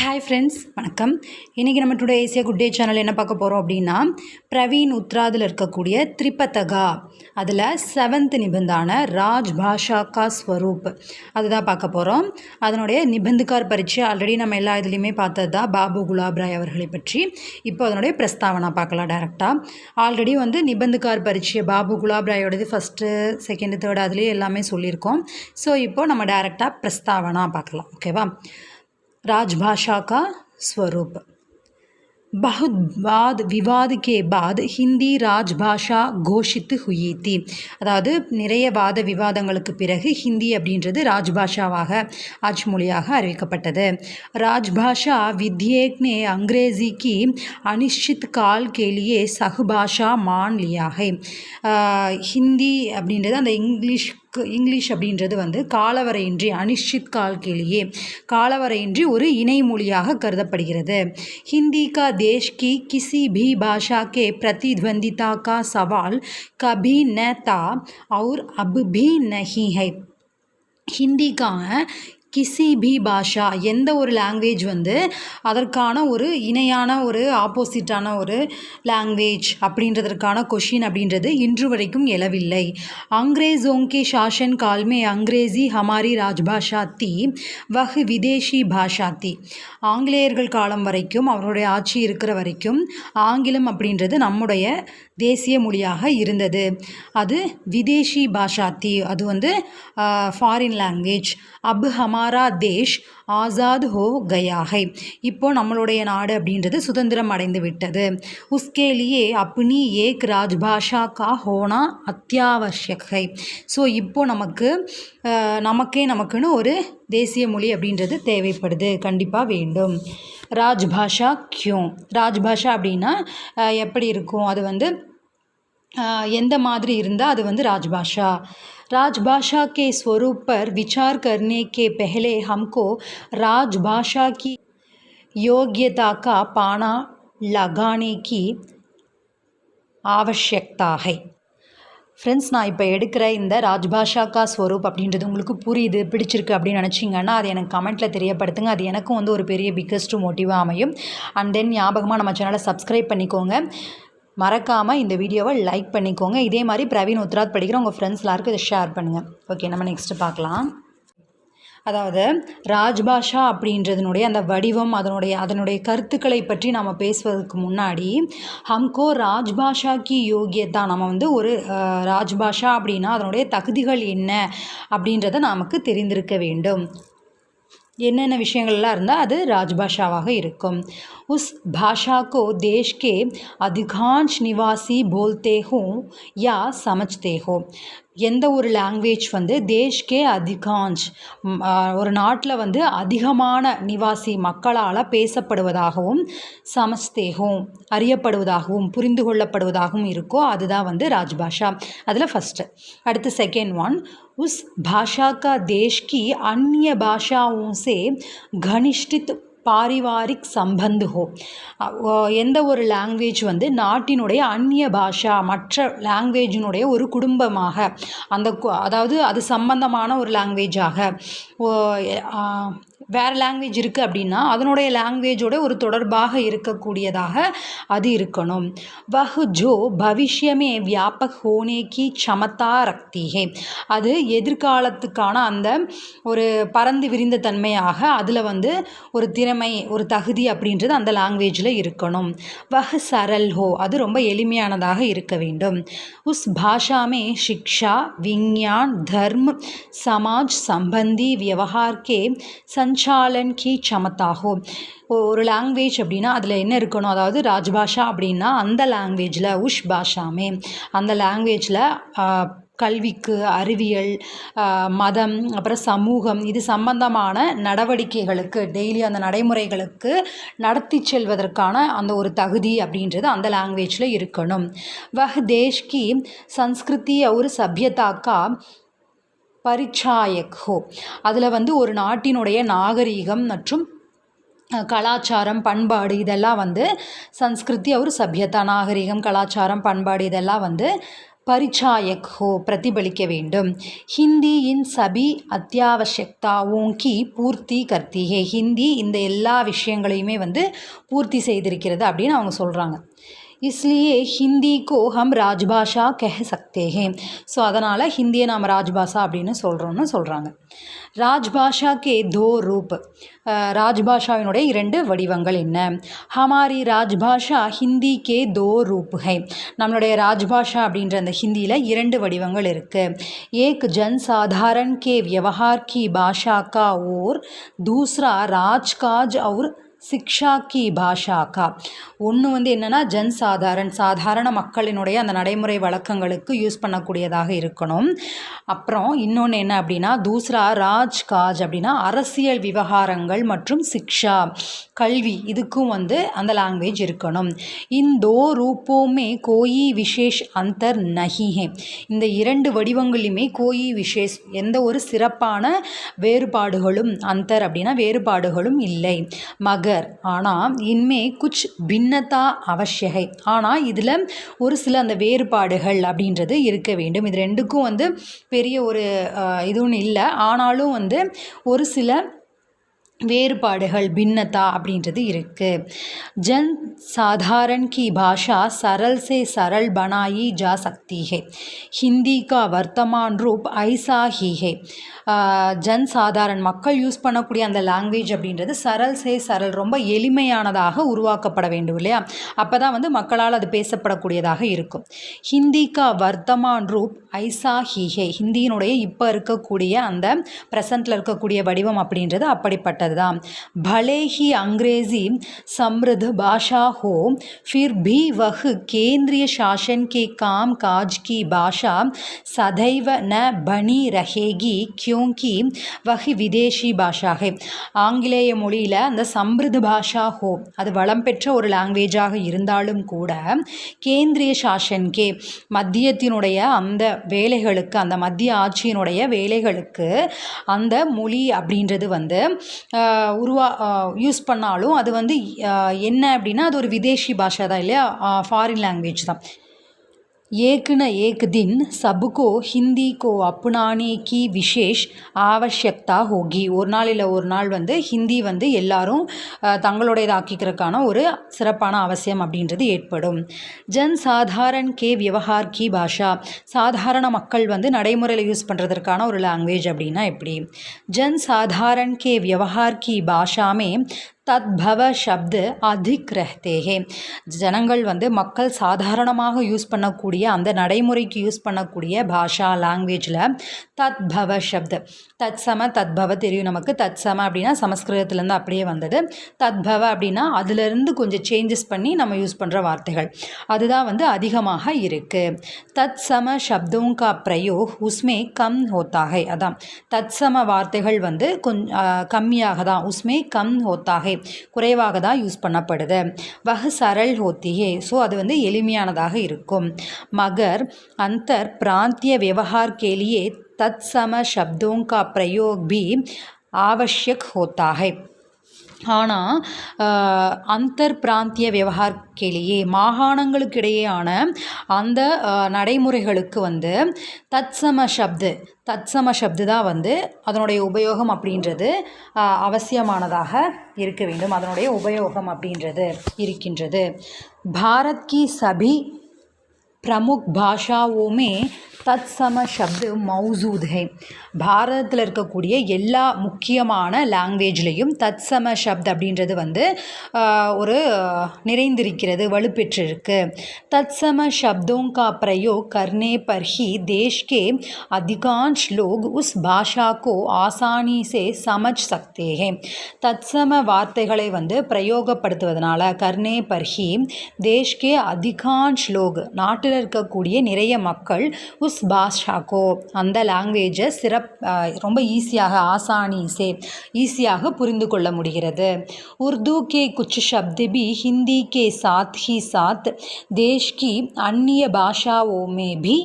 Hi friends வணக்கம். இன்றைக்கி நம்ம today Asia good day channel என்ன பார்க்க போகிறோம் அப்படின்னா பிரவீன் உத்ராதில் இருக்கக்கூடிய திரிபதகா அதில் செவன்த் நிபந்தான ராஜ் பாஷா கா ஸ்வரூப். அதுதான் பார்க்க போகிறோம் அதனுடைய நிபந்துக்கார் பரீட்சை ஆல்ரெடி நம்ம எல்லா இதுலேயுமே பார்த்தது தான் பாபு குலாப் ராய் அவர்களை பற்றி. இப்போ அதனுடைய பிரஸ்தாவனா பார்க்கலாம் டேரெக்டாக ஆல்ரெடி வந்து நிபந்துக்கார் பரீட்சை பாபு குலாப் ராயோடது ஃபஸ்ட்டு செகண்டு தேர்ட் அதுலேயே எல்லாமே சொல்லியிருக்கோம். ஸோ இப்போ நம்ம டேரெக்டாக பிரஸ்தாவனா பார்க்கலாம். ஓகேவா राजभाषा का स्वरूप बहुत वाद विवाद के बाद ஹிந்தி ராஜ்பாஷா கோஷித்து हुई थी அதாவது நிறைய வாத விவாதங்களுக்கு பிறகு ஹிந்தி அப்படின்றது ராஜ்பாஷாவாக ஆட்சி மொழியாக அறிவிக்கப்பட்டது ராஜ்பாஷா विधेयक ने अंग्रेजी की अनिश्चित काल के लिए सहभाषा मान लिया है ஆஹ் ஹிந்தி அப்படின்றது அந்த இங்கிலீஷ் இங்கிலீஷ் அப்படின்றது வந்து காலவரையின்றி அனிஷித் கால் காலவரையின்றி ஒரு இணை மொழியாக கருதப்படுகிறது. ஹிந்தி கா தேஷ் கி கிசி பி பாஷா கே பிரதித்வந்திதா கா சவால் கபி ந தா और அப் भी नहीं है हिंदी கிசி பி பாஷா எந்த ஒரு லாங்குவேஜ் வந்து அதற்கான ஒரு இணையான ஒரு ஆப்போசிட்டான ஒரு லாங்குவேஜ் அப்படின்றதற்கான கொஷின் அப்படின்றது இன்று வரைக்கும் எழவில்லை. அங்க்ரேஜோங்கே ஷாஷன் கால்மே அங்க்ரேசி ஹமாரி ராஜ்பாஷா தி வஹ் விதேஷி பாஷா தி. ஆங்கிலேயர்கள் காலம் வரைக்கும் அவருடைய ஆட்சி இருக்கிற வரைக்கும் ஆங்கிலம் அப்படின்றது நம்முடைய தேசிய மொழியாக இருந்தது. அது விதேஷி பாஷா தி. அது வந்து ஃபாரின் லாங்குவேஜ் அப் ஹமார் ஹமாரா தேஷ் ஆசாத் ஹோ கயா ஹை இப்போ நம்மளுடைய நாடு அப்படின்றது சுதந்திரம் அடைந்து விட்டது. உஸ்கே அப்னி ஏக் ராஜ்பாஷா கா ஹோனா அத்தியாவசியகை. ஸோ இப்போ நமக்கு நமக்கே நமக்குன்னு ஒரு தேசிய மொழி அப்படின்றது தேவைப்படுது. கண்டிப்பாக வேண்டும். ராஜ்பாஷா கியூ. ராஜ்பாஷா அப்படின்னா எப்படி இருக்கும்? அது வந்து எந்த மாதிரி இருந்தால் அது வந்து ராஜ்பாஷா. राजभाषा के स्वरूप पर विचार करने के पहले हमको राजभाषा की योग्यता का पाना लगाने की आवश्यकता है ஃப்ரெண்ட்ஸ் நான் இப்போ எடுக்கிற இந்த ராஜ்பாஷா கா ஸ்வரூப் அப்படின்றது உங்களுக்கு புரியுது பிடிச்சிருக்கு அப்படின்னு நினச்சிங்கன்னா அது எனக்கு கமெண்ட்டில் தெரியப்படுத்துங்க அது எனக்கும் வந்து ஒரு பெரிய பிக்கஸ்ட் மோட்டிவாக அமையும் அண்ட் தென் ஞாபகமாக நம்ம சேனலை சப்ஸ்கிரைப் பண்ணிக்கோங்க மறக்காமல் இந்த வீடியோவை லைக் பண்ணிக்கோங்க. இதே மாதிரி பிரவீன் உத்ராத் படிக்கிற உங்கள் ஃப்ரெண்ட்ஸ் எல்லாருக்கும் இதை ஷேர் பண்ணுங்கள் ஓகே நம்ம நெக்ஸ்ட்டு பார்க்கலாம். அதாவது ராஜ்பாஷா அப்படின்றதுனுடைய அந்த வடிவம் அதனுடைய அதனுடைய கருத்துக்களை பற்றி நம்ம பேசுவதற்கு முன்னாடி ஹம்கோ ராஜ்பாஷா கி யோகியதா நம்ம வந்து ஒரு ராஜ்பாஷா அப்படின்னா அதனுடைய தகுதிகள் என்ன அப்படின்றத நமக்கு தெரிந்திருக்க வேண்டும். என்னென்ன விஷயங்கள்லாம் இருந்தால் அது ராஜ்பாஷாவாக இருக்கும் உஸ் भाषा को देश के अधिकांश निवासी बोलते हो या समझते हो எந்த ஒரு லாங்குவேஜ் வந்து தேஷ்கே அதிகாஞ்ச் ம், ஆ, ஒரு நாட்டில் வந்து அதிகமான நிவாசி மக்களால் பேசப்படுவதாகவும் சமஸ்தேகும் அறியப்படுவதாகவும் புரிந்து கொள்ளப்படுவதாகவும் இருக்கோ அதுதான் வந்து ராஜ்பாஷா அதில் ஃபஸ்ட்டு அடுத்து செகண்ட் ஒன் उस भाषा का देश की अन्य भाषाओं से घनिष्ठित பாரிவாரிக் சம்பந்து ஹோ எந்த ஒரு லாங்குவேஜ் வந்து நாட்டினுடைய அந்நிய பாஷா மற்ற லாங்குவேஜினுடைய ஒரு குடும்பமாக அந்த அதாவது அது சம்பந்தமான ஒரு லாங்குவேஜாக வேறு லாங்குவேஜ் இருக்குது அப்படின்னா அதனுடைய லாங்குவேஜோட ஒரு தொடர்பாக இருக்கக்கூடியதாக அது இருக்கணும் வஹ் ஜோ பவிஷ்யமே வியாபக் ஹோனே கி சமதா ரக்தி ஹே அது எதிர்காலத்துக்கான அந்த ஒரு பறந்து விரிந்த தன்மையாக அதில் வந்து ஒரு திறமை ஒரு தகுதி அப்படின்றது அந்த லாங்குவேஜில் இருக்கணும் வஹ் சரல் ஹோ அது ரொம்ப எளிமையானதாக இருக்க வேண்டும் உஸ் भाषा में शिक्षा विज्ञान धर्म समाज संबंधी व्यवहार के संचालन சஞ்சாலன் கி சமத்தாகோ ஒரு லாங்குவேஜ் அப்படின்னா அதில் என்ன இருக்கணும்? அதாவது ராஜ்பாஷா அப்படின்னா அந்த லாங்குவேஜில் உஷ் பாஷாமே. அந்த லாங்குவேஜில் கல்விக்கு அறிவியல் மதம் அப்புறம் சமூகம் இது சம்பந்தமான நடவடிக்கைகளுக்கு டெய்லி அந்த நடைமுறைகளுக்கு நடத்தி செல்வதற்கான அந்த ஒரு தகுதி அப்படின்றது அந்த லாங்குவேஜில் இருக்கணும். வஹ் தேஷ்கி சன்ஸ்கிருதி ஒரு சபியதாக்கா பரிச்சாயக் ஹோ அதில் வந்து ஒரு நாட்டினுடைய நாகரீகம் மற்றும் கலாச்சாரம் பண்பாடு இதெல்லாம் வந்து சன்ஸ்கிருதி அவர் சபியதா நாகரீகம் கலாச்சாரம் பண்பாடு இதெல்லாம் வந்து பரிச்சாயக் ஹோ பிரதிபலிக்க வேண்டும். ஹிந்தியின் சபி அத்தியாவசியக்தாவும் கி பூர்த்தி கர்த்திகே ஹிந்தி இந்த எல்லா விஷயங்களையுமே வந்து பூர்த்தி செய்திருக்கிறது அப்படின்னு அவங்க சொல்கிறாங்க इसलिए हिंदी को हम ராஜ்பாஷா கஹ சக்தே ஹே ஸோ அதனால் ஹிந்தியை நாம் ராஜ்பாஷா அப்படின்னு சொல்கிறோன்னு சொல்கிறாங்க ராஜ்பாஷா கே தோ ரூப் அஹ், ராஜ்பாஷாவினுடைய இரண்டு வடிவங்கள் என்ன ஹமாரி ராஜ்பாஷா ஹிந்தி கே தோ ரூப் ஹை நம்மளுடைய ராஜ்பாஷா அப்படின்ற அந்த ஹிந்தியில் இரண்டு வடிவங்கள் இருக்குது ஏக் ஜன் சாதாரண கே வியவஹார் கி பாஷா கா ஓர் தூஸ்ரா ராஜ்காஜ் और சிக்ஷா கி பாஷா ஒன்று வந்து என்னென்னா ஜன் சாதாரண் சாதாரண மக்களினுடைய அந்த நடைமுறை வழக்கங்களுக்கு யூஸ் பண்ணக்கூடியதாக இருக்கணும். அப்புறம் இன்னொன்று என்ன அப்படின்னா தூஸ்ரா ராஜ் காஜ் அப்படின்னா அரசியல் விவகாரங்கள் மற்றும் சிக்ஷா கல்வி இதுக்கும் வந்து அந்த லாங்குவேஜ் இருக்கணும். இந்தோ ரூபோமே கோயி விசேஷ் அந்தர் நஹிஹே. இந்த இரண்டு வடிவங்களிலுமே கோயி விசேஷ் எந்த ஒரு சிறப்பான வேறுபாடுகளும் அந்தர் அப்படின்னா வேறுபாடுகளும் இல்லை. அகர். ஆனால் இன்மே குச் பின்னத்தா அவசியகை ஆனால் இதில் ஒரு சில அந்த வேறுபாடுகள் அப்படின்றது இருக்க வேண்டும். இது ரெண்டுக்கும் வந்து பெரிய ஒரு இதுவும் இல்லை. ஆனாலும் வந்து ஒரு சில வேறுபாடுகள் பின்னதா அப்படின்றது இருக்குது ஜன் साधारण की भाषा सरल से सरल बनाई जा सकती है हिंदी का वर्तमान रूप ऐसा ही है ஆஹ், ஜன் சாதாரண் மக்கள் யூஸ் பண்ணக்கூடிய அந்த லாங்குவேஜ் அப்படின்றது சரல் சே சரல் ரொம்ப எளிமையானதாக உருவாக்கப்பட வேண்டும் இல்லையா அப்போ தான் வந்து மக்களால் அது பேசப்படக்கூடியதாக இருக்கும் ஹிந்தி கா வர்த்தமான் ரூப் ஐசா ஹிஹே ஹிந்தியினுடைய இப்போ இருக்கக்கூடிய அந்த ப்ரெசண்ட்டில் இருக்கக்கூடிய வடிவம் அப்படின்றது அப்படிப்பட்டது தான் பலே ஹி அங்கிரேஜி समृद्ध भाषा हो फिर भी वह केंद्रीय शासन के काम काज की भाषा सदैव न बनी रहेगी क्योंकि वह विदेशी भाषा है ஆங்கிலேய மொழியில் அந்த சம்ருத் பாஷா ஹோ அது வளம் பெற்ற ஒரு லாங்குவேஜாக இருந்தாலும் கூட கேந்திரிய சாசன்கே மத்தியத்தினுடைய அந்த வேலைகளுக்கு அந்த மத்திய ஆட்சியினுடைய வேலைகளுக்கு அந்த மொழி அப்படின்றது வந்து ஆஹ், உருவா யூஸ் பண்ணாலும் அது வந்து என்ன அப்படின்னா அது ஒரு விதேஷி பாஷா தான் இல்லையா ஃபாரின் லாங்குவேஜ் தான். एक न एक दिन सबको हिंदी को अपनाने की विशेष आवश्यकता होगी ஒரு நாள் இல்லை ஒரு நாள் வந்து ஹிந்தி வந்து எல்லாரும் அஹ், தங்களுடையதாக்கிக்கிறதுக்கான ஒரு சிறப்பான அவசியம் அப்படின்றது ஏற்படும் ஜன் சாதாரண் கே விவகார் கி பாஷா சாதாரண மக்கள் வந்து நடைமுறையில் யூஸ் பண்ணுறதற்கான ஒரு லாங்குவேஜ் அப்படின்னா எப்படி ஜன் சாதாரண் கே விவகார் கி பாஷாமே தத்பவ சப்து அதிக் ரஹ்தேகே ஜனங்கள் வந்து மக்கள் சாதாரணமாக யூஸ் பண்ணக்கூடிய அந்த நடைமுறைக்கு யூஸ் பண்ணக்கூடிய பாஷா லாங்குவேஜில் தத்பவ சப்து. தத் தத்சம தத்பவ தெரியும் நமக்கு. தத் தத்சம அப்படின்னா சமஸ்கிருதத்துலேருந்து அப்படியே வந்தது. தத்பவ அப்படின்னா அதுலேருந்து கொஞ்சம் சேஞ்சஸ் பண்ணி நம்ம யூஸ் பண்ணுற வார்த்தைகள். அதுதான் வந்து அதிகமாக இருக்குது தத்சம சப்தம் கா பிரயோ உஸ்மே கம் ஹோத்தாகை. அதான். தத் சம வார்த்தைகள் வந்து கொஞ்சம் கம்மியாக தான் உஸ்மே கம் ஹோத்தாகை. குறைவாக தான் யூஸ் பண்ணப்படுது வஹ சரல் ஹோத்தி ஹே ஸோ அது வந்து எளிமையானதாக இருக்கும் மகர் அந்தர் பிராந்திய व्यवहार के लिए तत्सम शब्दों का प्रयोग भी आवश्यक होता है ஆனால் அந்தர் பிராந்திய விவகாரக்கிலேயே மாகாணங்களுக்கிடையேயான அந்த நடைமுறைகளுக்கு வந்து தத்சம சப்து தத்சம சப்து தான் வந்து அதனுடைய உபயோகம் அப்படின்றது அவசியமானதாக இருக்க வேண்டும். அதனுடைய உபயோகம் அப்படின்றது இருக்கின்றது. பாரத் கி சபி பிரமுக் பாஷாவோமே தத்சம சப்து மௌசூத் ஹை பாரதத்தில் இருக்கக்கூடிய எல்லா முக்கியமான லாங்குவேஜ்லேயும் தத்சம சப்த் அப்படின்றது வந்து ஆஹ், ஒரு ஆஹ், நிறைந்திருக்கிறது வலுப்பெற்றிருக்கு तत्सम शब्दों का प्रयोग करने पर ही देश के अधिकांश लोग उस भाषा को आसानी से समझ सकते हैं தத்சம வார்த்தைகளை வந்து பிரயோகப்படுத்துவதனால கர்னே பர்ஹி தேஷ்கே அதிகான்ஷ் லோக் நாட்டில் இருக்கக்கூடிய நிறைய மக்கள் உஸ் பாஷாக்கோ அந்த லாங்குவேஜை சிறப் அஹ், ரொம்ப ஈஸியாக ஆசானி சே ஈஸியாக புரிந்து கொள்ள முடிகிறது உர்தூ கே குச் शब्द भी हिंदी के साथ ही साथ देश की अन्य भाषाओं में भी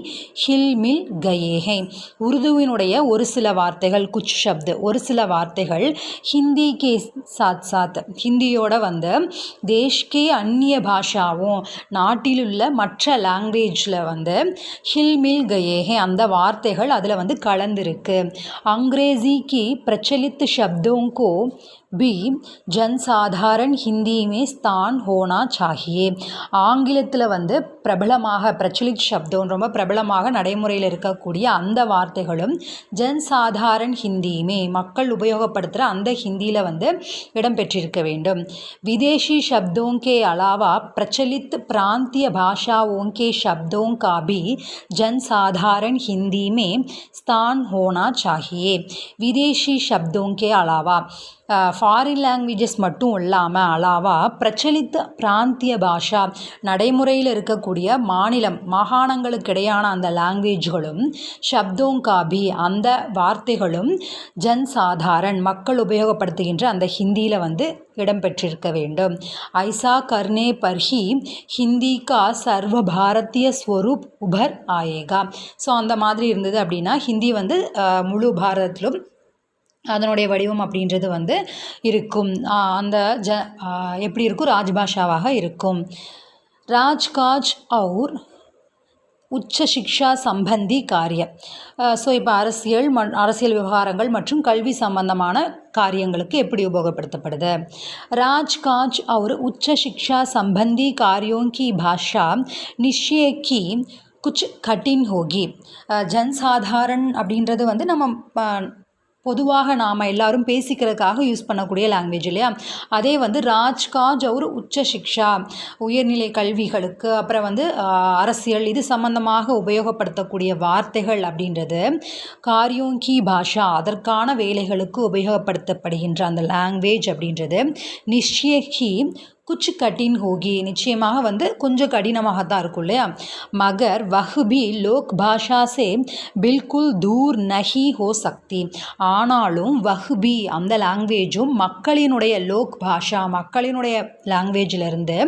हिलमिल गए हैं உருதுவினுடைய ஒரு சில வார்த்தைகள் குச் சப்த் ஒரு சில வார்த்தைகள் ஹிந்தி கே சாத் சாத் ஹிந்தியோட வந்து தேஷ்கே அந்நிய பாஷாவும் நாட்டிலுள்ள மற்ற லாங்குவேஜ் லாங்குவேஜில் வந்து ஹில்மில் ஏகே அந்த வார்த்தைகள் அதில் வந்து கலந்துருக்கு. அங்கிரேசிக்கு பிரச்சலித்து சப்தோங்கோ பி ஜன் சாதாரண ஹிந்தியுமே ஸ்தான் ஹோனா சாகியே ஆங்கிலத்தில் வந்து பிரபலமாக பிரச்சலித் சப்தம் ரொம்ப பிரபலமாக நடைமுறையில் இருக்கக்கூடிய அந்த வார்த்தைகளும் ஜன் சாதாரண ஹிந்தியுமே மக்கள் உபயோகப்படுத்துகிற அந்த ஹிந்தியில் வந்து இடம்பெற்றிருக்க வேண்டும். விதேஷி சப்தோங்கே கே பிரச்சலித் பிராந்திய பாஷா ஓங்கே சப்தோங்கா பி ஜன் சாதாரண ஹிந்தியுமே ஸ்தான் ஹோனா சாகியே விதேஷி சப்தோங்கே கே ஃபாரின் லாங்குவேஜஸ் மட்டும் இல்லாமல் அலாவா பிரச்சலித்த பிராந்திய பாஷா நடைமுறையில் இருக்கக்கூடிய மாநிலம் மாகாணங்களுக்கு இடையான அந்த லாங்குவேஜ்களும் சப்தோங்காபி அந்த வார்த்தைகளும் ஜன் சாதாரண் மக்கள் உபயோகப்படுத்துகின்ற அந்த ஹிந்தியில் வந்து இடம்பெற்றிருக்க வேண்டும். ஐசா கர்னே பர்ஹி ஹிந்தி கா சர்வ பாரதிய ஸ்வரூப் உபர் ஆயேகா. ஸோ அந்த மாதிரி இருந்தது அப்படின்னா ஹிந்தி வந்து முழு பாரதத்திலும் அதனுடைய வடிவம் அப்படின்றது வந்து இருக்கும். அந்த ஜ எப்படி இருக்கும்? ராஜ்பாஷாவாக இருக்கும். ராஜ்காஜ் அவுர் உச்ச சிக்ஷா சம்பந்தி காரியம். ஸோ இப்போ அரசியல் ம அரசியல் விவகாரங்கள் மற்றும் கல்வி சம்பந்தமான காரியங்களுக்கு எப்படி உபயோகப்படுத்தப்படுது? ராஜ்காஜ் அவர் உச்ச சிக்ஷா சம்பந்தி காரியோங்கி பாஷா நிஷயக்கி குச் கட்டின் ஹோகி. ஜன்சாதாரன் அப்படின்றது வந்து நம்ம பொதுவாக நாம் எல்லாரும் பேசிக்கிறதுக்காக யூஸ் பண்ணக்கூடிய லாங்குவேஜ் இல்லையா? அதே வந்து ராஜ்காஜ் ஒரு உச்ச சிக்ஷா உயர்நிலை கல்விகளுக்கு அப்புறம் வந்து அரசியல் இது சம்பந்தமாக உபயோகப்படுத்தக்கூடிய வார்த்தைகள் அப்படின்றது காரியோங்கி பாஷா அதற்கான வேலைகளுக்கு உபயோகப்படுத்தப்படுகின்ற அந்த லாங்குவேஜ் அப்படின்றது. நிஷ்யகி குச்சு கட்டின் ஹோகி நிச்சயமாக வந்து கொஞ்சம் கடினமாக தான் இருக்கும் இல்லையா? மகர் வஹ்பி லோக் பாஷாசே பில்குல் தூர் நஹி ஹோ சக்தி. ஆனாலும் வஹ்பி அந்த லாங்குவேஜும் மக்களினுடைய லோக் பாஷா மக்களினுடைய லாங்குவேஜிலிருந்து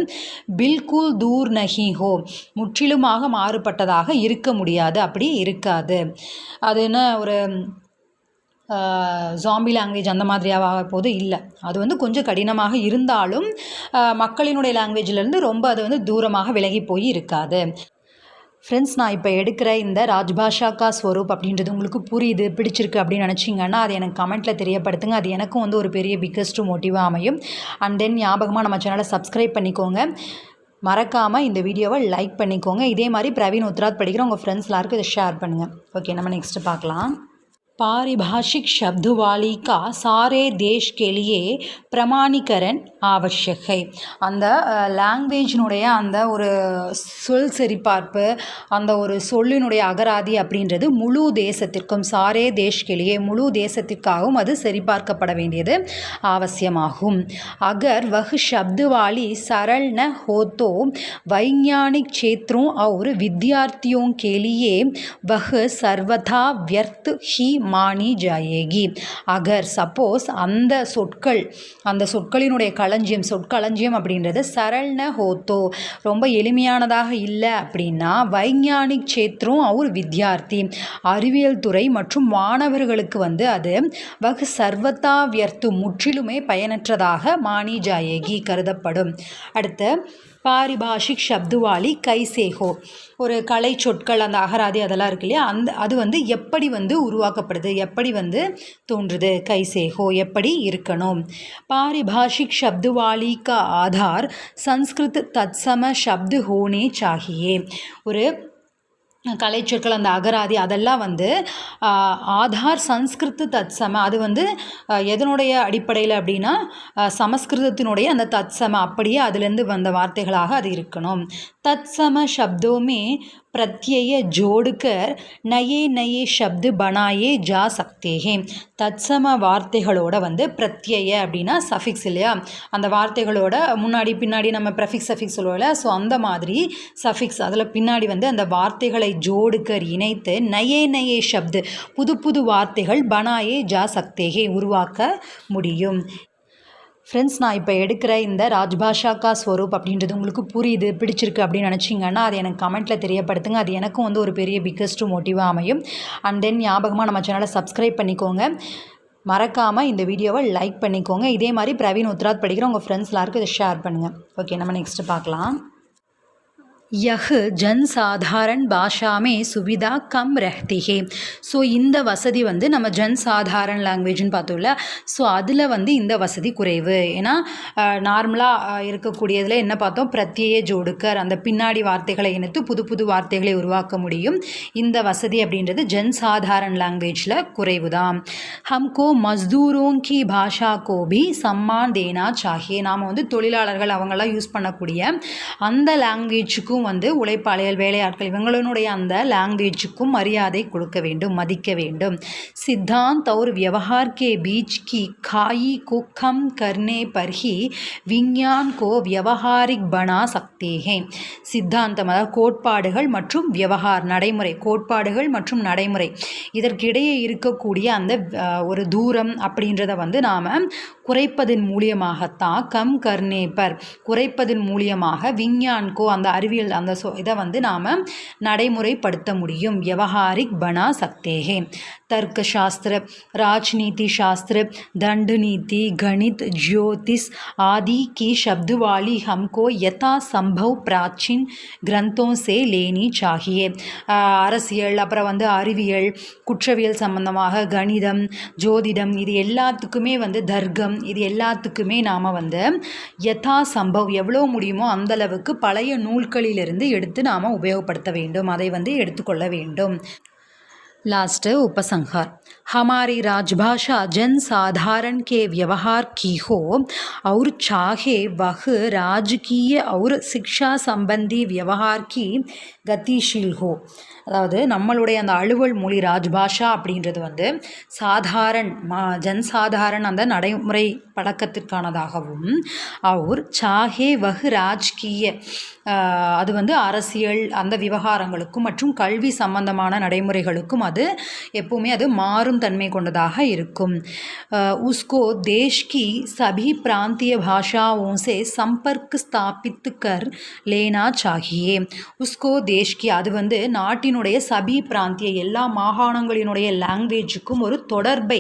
பில்குல் தூர் நஹி ஹோ முற்றிலுமாக மாறுபட்டதாக இருக்க முடியாது. அப்படி இருக்காது. அது என்ன ஒரு ஜாம்பி லாங்குவேஜ் அந்த மாதிரியாக போது இல்லை. அது வந்து கொஞ்சம் கடினமாக இருந்தாலும் மக்களினுடைய லாங்குவேஜிலேருந்து ரொம்ப அது வந்து தூரமாக விலகி போய் இருக்காது. ஃப்ரெண்ட்ஸ் நான் இப்போ எடுக்கிற இந்த ராஜ்பாஷா கா ஸ்வரூப் அப்படின்றது உங்களுக்கு புரியுது பிடிச்சிருக்கு அப்படின்னு நினச்சிங்கன்னா அது எனக்கு கமெண்ட்டில் தெரியப்படுத்துங்க. அது எனக்கும் வந்து ஒரு பெரிய பிக்கஸ்ட் மோட்டிவாக அமையும். அண்ட் தென் ஞாபகமாக நம்ம சேனலை சப்ஸ்கிரைப் பண்ணிக்கோங்க. மறக்காமல் இந்த வீடியோவை லைக் பண்ணிக்கோங்க. இதே மாதிரி பிரவீன் உத்ராத் படிக்கிற உங்கள் ஃப்ரெண்ட்ஸ் எல்லாருக்கும் இதை ஷேர் பண்ணுங்கள் ஓகே நம்ம நெக்ஸ்ட்டு பார்க்கலாம். पारिभाषिक शब्दवाली का सारे देश के लिए प्रमाणीकरण आवश्यक है அந்த லாங்குவேஜினுடைய அந்த ஒரு சொல் சரிபார்ப்பு அந்த ஒரு சொல்லினுடைய அகராதி அப்படின்றது முழு தேசத்திற்கும் சாரே தேஷ்கெளியே முழு தேசத்திற்காகவும் அது சரிபார்க்கப்பட வேண்டியது அவசியமாகும் अगर वह शब्द वाली सरल न हो तो वैज्ञानिक क्षेत्रों और विद्यार्थियों के लिए वह सर्वथा व्यर्थ ही மானி ஜாயேகி. அகர் சப்போஸ் அந்த சொற்கள் அந்த சொற்களினுடைய களஞ்சியம் சொற்களஞ்சியம் அப்படின்றது சரள்ன ஹோத்தோ ரொம்ப எளிமையானதாக இல்லை அப்படின்னா வைஞ்ஞானிக் சேத்திரம் அவர் வித்யார்த்தி. அறிவியல் துறை மற்றும் மாணவர்களுக்கு வந்து அது வகு சர்வத்தா வியர்த்து முற்றிலுமே பயனற்றதாக மானி ஜாயேகி கருதப்படும். அடுத்து பாரிபாஷிக் சப்துவாலி கைசேகோ. ஒரு கலை சொற்கள் அந்த அகராதி அதெல்லாம் இருக்கு இல்லையா? அந்த அது வந்து எப்படி வந்து உருவாக்கப்படுது? எப்படி வந்து தோன்றுது? கைசேகோ எப்படி இருக்கணும்? பாரிபாஷிக் சப்துவாலி கா ஆதார் சன்ஸ்கிருத் தத்சம சப்து ஹோனே சாகியே ஒரு கலைச்சொற்கள் அந்த அகராதி அதெல்லாம் வந்து ஆதார் சம்ஸ்கிருத்து தத்சம அது வந்து எதனுடைய அடிப்படையில் அப்படின்னா சமஸ்கிருதத்தினுடைய அந்த தத்சம அப்படியே அதுலேருந்து வந்த வார்த்தைகளாக அது இருக்கணும். தத்சம சப்தோமே प्रत्यय जोड़कर नए नए शब्द बनाए जा सकते हैं தத்சம வார்த்தைகளோட வந்து பிரத்யய அப்படின்னா சஃபிக்ஸ் இல்லையா அந்த வார்த்தைகளோட முன்னாடி பின்னாடி நம்ம ப்ரெஃபிக்ஸ் சஃபிக்ஸ் சொல்லுவோம்ல ஸோ அந்த மாதிரி சஃபிக்ஸ் அதில் பின்னாடி வந்து அந்த வார்த்தைகளை ஜோடுக்கர் இணைத்து நயே நயே ஷப்து புது புது வார்த்தைகள் பனாயே ஜா சக்தேகே உருவாக்க முடியும் ஃப்ரெண்ட்ஸ் நான் இப்போ எடுக்கிற இந்த ராஜ்பாஷா கா ஸ்வரூப் அப்படின்றது உங்களுக்கு புரியுது பிடிச்சிருக்கு அப்படின்னு நினச்சிங்கன்னா அது எனக்கு கமெண்ட்டில் தெரியப்படுத்துங்க. அது எனக்கும் வந்து ஒரு பெரிய பிக்கஸ்ட் மோட்டிவாக அமையும். அண்ட் தென் ஞாபகமாக நம்ம சேனலை சப்ஸ்கிரைப் பண்ணிக்கோங்க. மறக்காமல் இந்த வீடியோவை லைக் பண்ணிக்கோங்க. இதே மாதிரி பிரவீன் உத்ராத் படிக்கிற உங்கள் ஃப்ரெண்ட்ஸ் எல்லாருக்கும் இதை ஷேர் பண்ணுங்கள் ஓகே நம்ம நெக்ஸ்ட்டு பார்க்கலாம். யஹ் ஜன் சாதாரண் பாஷாமே சுவிதா கம் ரஹ்திஹே. ஸோ இந்த வசதி வந்து நம்ம ஜன் சாதாரண் லாங்குவேஜ்னு பார்த்தோம்ல ஸோ அதில் வந்து இந்த வசதி குறைவு. ஏன்னா நார்மலாக இருக்கக்கூடியதில் என்ன பார்த்தோம்? பிரத்யேய ஜோடுக்கர் அந்த பின்னாடி வார்த்தைகளை இணைத்து புது புது வார்த்தைகளை உருவாக்க முடியும். இந்த வசதி அப்படின்றது ஜன் சாதாரண் லாங்குவேஜில் குறைவு தான் ஹம்கோ மஸ்தூரோங் கி பாஷா கோபி சம்மான் தேனா சாஹே. நாம் வந்து தொழிலாளர்கள் அவங்களாம் யூஸ் பண்ணக்கூடிய அந்த லாங்குவேஜுக்கும் வந்து உழைப்பாளிகள் வேலையாட்கள் இவங்களுடைய அந்த லாங்குவேஜுக்கும் மரியாதை கொடுக்க வேண்டும் மதிக்க வேண்டும் सिद्धांत और व्यवहार के बीच की खाई को कम करने पर ही विज्ञान को व्यवहारिक बना सकते हैं சித்தாந்தம் அதாவது கோட்பாடுகள் மற்றும் விவகார் நடைமுறை கோட்பாடுகள் மற்றும் நடைமுறை இதற்கிடையே இருக்கக்கூடிய அந்த அஹ், ஒரு தூரம் அப்படின்றத வந்து நாம் குறைப்பதன் மூலியமாகத்தான் கம் கர்னேப்பர் குறைப்பதன் மூலியமாக விஞ்ஞான்கோ அந்த அறிவியல் அந்த சொ இதை வந்து நாம் நடைமுறைப்படுத்த முடியும் விவகாரிக் பனா சக்தேகே तर्क शास्त्र राजनीति शास्त्र दंड नीति गणित ज्योतिष आदि की शब्दवाली हमको यथा संभव प्राचीन ग्रंथों से लेनी चाहिए ஆஹ் அரசியல் அப்புறம் வந்து அறிவியல் குற்றவியல் சம்பந்தமாக கணிதம் ஜோதிடம் இது எல்லாத்துக்குமே வந்து தர்க்கம் இது எல்லாத்துக்குமே நாம் வந்து யதா சம்பவ் எவ்வளோ முடியுமோ அந்த அளவுக்கு பழைய நூல்களிலிருந்து எடுத்து நாம் உபயோகப்படுத்த வேண்டும் அதை வந்து எடுத்துக்கொள்ள வேண்டும் लास्ट उपसंहार हमारी राजभाषा जन साधारण के व्यवहार की हो और चाहे वह राजकीय और शिक्षा संबंधी व्यवहार की गतिशील हो அதாவது நம்மளுடைய அந்த அலுவல் மொழி ராஜ்பாஷா அப்படின்றது வந்து சாதாரண மா ஜன்சாதாரண அந்த நடைமுறை பழக்கத்திற்கானதாகவும் அவர் சாஹே வஹு ராஜ்கீய அது வந்து அரசியல் அந்த விவகாரங்களுக்கும் மற்றும் கல்வி சம்பந்தமான நடைமுறைகளுக்கும் அது எப்போவுமே அது மாறும் தன்மை கொண்டதாக இருக்கும். உஸ்கோ தேஷ்கி சபி பிராந்திய பாஷாவோசே சம்பர்க் ஸ்தாபித்து கர் லேனா சாகியே உஸ்கோ தேஷ்கி அது வந்து நாட்டின் நாட்டினுடைய சபி பிராந்திய எல்லா மாகாணங்களினுடைய லாங்குவேஜுக்கும் ஒரு தொடர்பை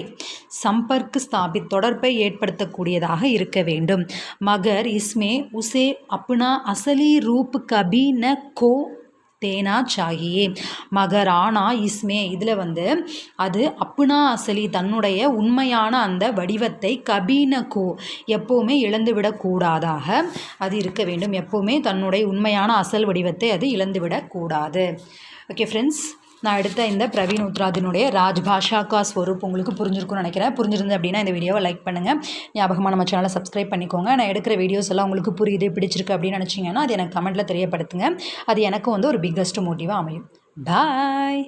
சம்பர்க்கு ஸ்தாபித் தொடர்பை ஏற்படுத்தக்கூடியதாக இருக்க வேண்டும். மகர் இஸ்மே உசே அப்னா அசலி ரூப் கபி ந கோ தேனா சாகியே. மகர் ஆனா இஸ்மே இதில் வந்து அது அப்புனா அசலி தன்னுடைய உண்மையான அந்த வடிவத்தை கபீன கோ எப்போவுமே இழந்துவிடக்கூடாதாக அது இருக்க வேண்டும். எப்போவுமே தன்னுடைய உண்மையான அசல் வடிவத்தை அது இழந்துவிடக்கூடாது ஓகே ஃப்ரெண்ட்ஸ் நான் எடுத்த இந்த பிரவீன் உத்ராதினுடைய ராஜ்பாஷா கா ஸ்வரூப் உங்களுக்கு புரிஞ்சிருக்கும்னு நினைக்கிறேன். புரிஞ்சிருந்து அப்படின்னா இந்த வீடியோவை லைக் பண்ணுங்கள் ஞாபகமாக நம்ம சேனலை சப்ஸ்கிரைப் பண்ணிக்கோங்க. நான் எடுக்கிற வீடியோஸ் எல்லாம் உங்களுக்கு புரியுது பிடிச்சிருக்கு அப்படின்னு நினச்சிங்கன்னா அது எனக்கு கமெண்ட்டில் தெரியப்படுத்துங்க. அது எனக்கு வந்து ஒரு பிக்கஸ்ட் மோட்டிவாக அமையும். பாய்